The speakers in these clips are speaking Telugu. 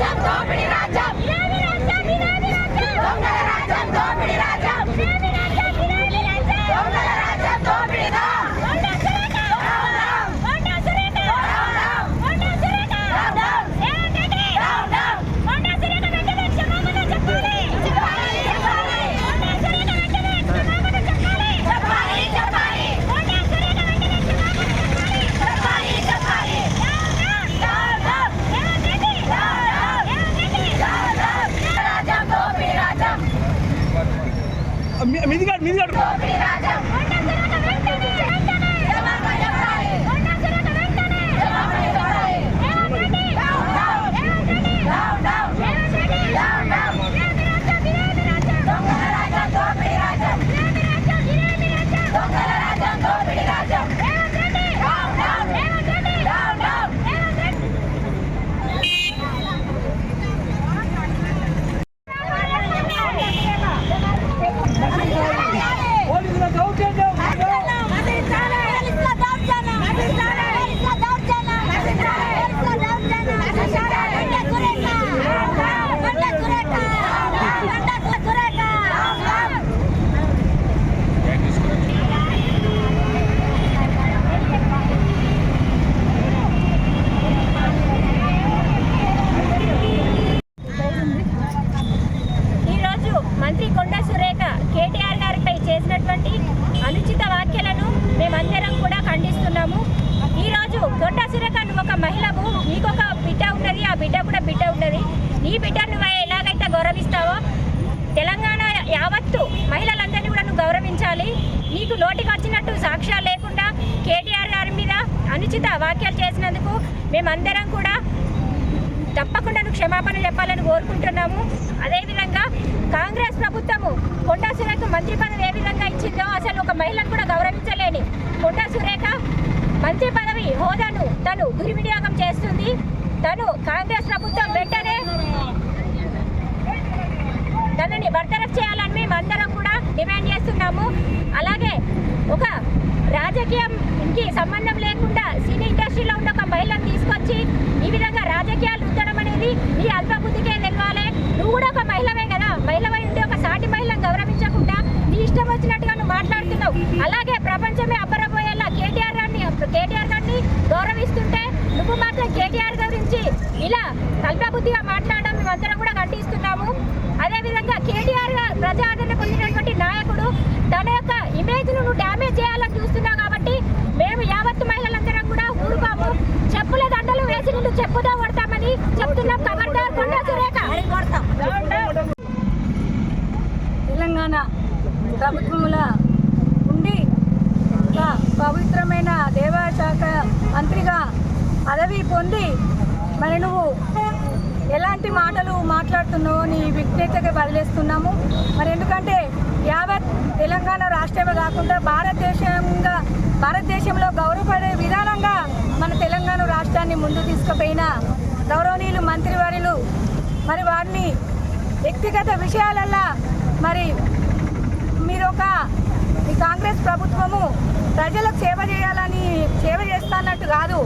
Stop, stop, మీదిగాడు మీదిగాడు దోపిడి రాజ్యం మంత్రి కొండా సురేఖ కేటీఆర్ గారిపై చేసినటువంటి అనుచిత వ్యాఖ్యలను మేమందరం కూడా ఖండిస్తున్నాము. ఈరోజు కొండా సురేఖ నువ్వు ఒక మహిళకు నీకొక బిడ్డ ఉన్నది ఆ బిడ్డ కూడా బిడ్డ ఉన్నది. నీ బిడ్డ నువ్వు ఎలాగైతే గౌరవిస్తావో తెలంగాణ యావత్తు మహిళలందరినీ కూడా నువ్వు గౌరవించాలి. నీకు నోటికి వచ్చినట్టు సాక్ష్యాలు లేకుండా కేటీఆర్ గారి మీద అనుచిత వ్యాఖ్యలు చేసినందుకు మేమందరం కూడా తప్పకుండా నువ్వు క్షమాపణ చెప్పాలని కోరుకుంటున్నాము. అదేవిధంగా కాంగ్రెస్ ప్రభుత్వము కొండా సురేఖ మంత్రి పదవి ఏ విధంగా ఇచ్చిందో అసలు ఒక మహిళను కూడా గౌరవించలేని కొండా సురేఖ మంత్రి పదవి హోదాను తను దుర్వినియోగం చేస్తుంది. తను కాంగ్రెస్ ప్రభుత్వం వెంటనే తనని బర్తరఫ్ చేయాలని మేము అందరం కూడా డిమాండ్ చేస్తున్నాము. అలాగే ఒక రాజకీయంకి సంబంధం లేకుండా సినీ ఇండస్ట్రీలో ఉన్న మహిళను తీసుకొచ్చి ఈ విధంగా రాజకీయాలు రుద్దడం అనేది నీ అల్ప బుద్ధికే తెలవాలి నువ్వు కూడా ఒక మహిళవే కదా. మహిళవై ఉండి ఒక సాటి మహిళను గౌరవించకుండా నీ ఇష్టం వచ్చినట్టుగా నువ్వు మాట్లాడుతున్నావు. అలాగే ప్రపంచమే అబ్బరపోయేలా కేటీఆర్ గారిని కేటీఆర్ గారిని గౌరవిస్తుంటే నువ్వు మాత్రం కేటీఆర్ గురించి ఇలా కల్పబుద్ధిగా మాట్లాడడం మేమందరం కూడా ఖండిస్తున్నాము. అదేవిధంగా కేటీఆర్ గారు ప్రజాదరణ పొందినటువంటి నాయకుడు తన యొక్క ఇమేజ్ నువ్వు చెప్పుదా నిన్ను కొడతామని చెప్తున్నాం ఖబర్దార్ సురేఖ. తెలంగాణ ప్రభుత్వంలో ఉండి పవిత్రమైన దేవాశాఖ మంత్రిగా పదవి పొంది మరి నువ్వు ఎలాంటి మాటలు మాట్లాడుతున్నావు నీ విజ్ఞతగా వదిలేస్తున్నాము. మరి ఎందుకంటే యావత్ తెలంగాణ రాష్ట్రమే కాకుండా భారతదేశంగా భారతదేశంలో గౌరవపడే విధానంగా మన తెలంగాణ ముందు తీసుకుపోయిన గౌరవనీయులు మంత్రివర్యులు మరి వారిని వ్యక్తిగత విషయాలల్లా మరి మీరు ఒక ఈ కాంగ్రెస్ ప్రభుత్వము ప్రజలకు సేవ చేయాలని సేవ చేస్తానట్టు కాదు.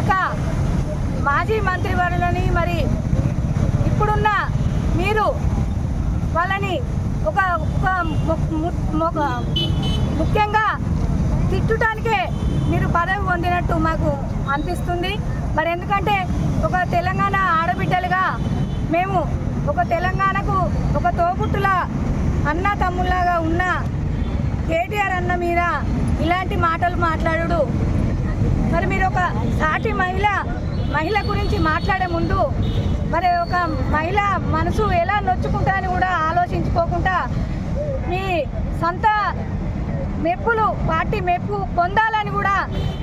ఒక మాజీ మంత్రివర్యులని మరి ఇప్పుడున్న మీరు వాళ్ళని ఒక ఒక ఒక ముఖ్యంగా తిట్టుటానికే మీరు పదవి పొందినట్టు మాకు అనిపిస్తుంది. మరి ఎందుకంటే ఒక తెలంగాణ ఆడబిడ్డలుగా మేము ఒక తెలంగాణకు ఒక తోబుట్టుల అన్న తమ్ముళ్ళగా ఉన్న కేటీఆర్ అన్న మీద ఇలాంటి మాటలు మాట్లాడు మరి మీరు ఒక సాటి మహిళ మహిళ గురించి మాట్లాడే ముందు మరి ఒక మహిళ మనసు ఎలా నొచ్చుకుంటా అని కూడా ఆలోచించుకోకుండా మీ సొంత మెప్పులు పార్టీ మెప్పు పొందాలని కూడా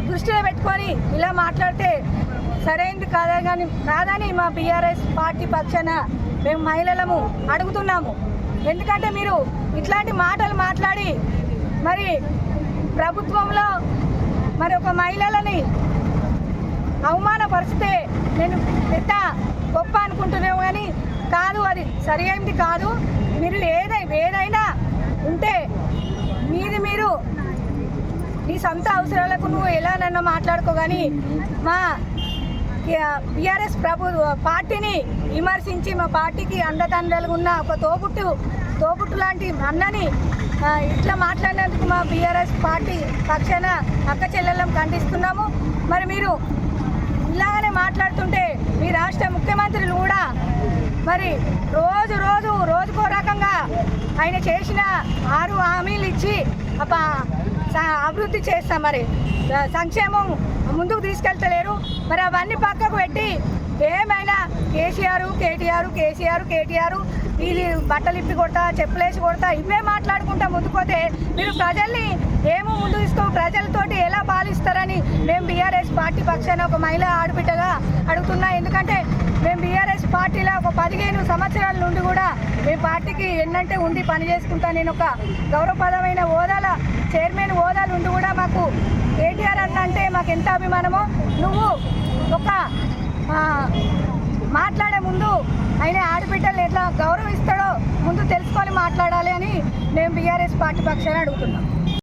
దృష్టిలో పెట్టుకొని ఇలా మాట్లాడితే సరైనది కాదా కానీ కాదని మా బీఆర్ఎస్ పార్టీ పక్షాన మేము మహిళలము అడుగుతున్నాము. ఎందుకంటే మీరు ఇట్లాంటి మాటలు మాట్లాడి మరి ప్రభుత్వంలో మరి ఒక మహిళలని అవమానపరిస్తే నేను పెద్ద గొప్ప అనుకుంటున్నాము కానీ కాదు అది సరి కాదు. మీరు ఏదై ఏదైనా ఉంటే మీది మీరు నీ సొంత అవసరాలకు నువ్వు ఎలా నన్ను మాట్లాడుకో కానీ మా బీఆర్ఎస్ ప్రభు పార్టీని విమర్శించి మా పార్టీకి అండదండలుగా ఉన్న ఒక తోబుట్టు తోబుట్టు లాంటి అన్నని ఇట్లా మాట్లాడినందుకు మా బీఆర్ఎస్ పార్టీ పక్షాన అక్క చెల్లెళ్ళం ఖండిస్తున్నాము. మరి మీరు ఇలాగనే మాట్లాడుతుంటే మీ రాష్ట్ర ముఖ్యమంత్రులు కూడా మరి రోజు రోజు రోజుకో రకంగా ఆయన చేసిన ఆరు హామీలు ఇచ్చి అభివృద్ధి చేస్తాం మరి. సంక్షేమం ముందుకు తీసుకెళ్తలేరు. మరి అవన్నీ పక్కకు పెట్టి ఏమైనా కేసీఆర్ కేటీఆర్ కేసీఆర్ కేటీఆర్ వీళ్ళు బట్టలు ఇప్పి కొడతా చెప్పులేసి కొడతా ఇవే మాట్లాడుకుంటా ముందుకోతే మీరు ప్రజల్ని ఏమో ముందు తీసుకో ప్రజలతోటి ఎలా పాలిస్తారని మేము బీఆర్ఎస్ పార్టీ పక్షాన ఒక మహిళ ఆడబిడ్డగా అడుగుతున్నా. ఎందుకంటే మేము పదిహేను సంవత్సరాల నుండి కూడా మీ పార్టీకి ఎన్నంటే ఉండి పని చేసుకుంటా నేను ఒక గౌరవప్రదమైన హోదాల చైర్మన్ హోదాలు ఉండి కూడా మాకు కేటీఆర్ అన్న అంటే మాకు ఎంత అభిమానమో నువ్వు ఒక మాట్లాడే ముందు ఆయన ఆడబిడ్డలు ఎట్లా గౌరవిస్తాడో ముందు తెలుసుకొని మాట్లాడాలి అని మేము బీఆర్ఎస్ పార్టీ పక్షాన్ని అడుగుతున్నాం.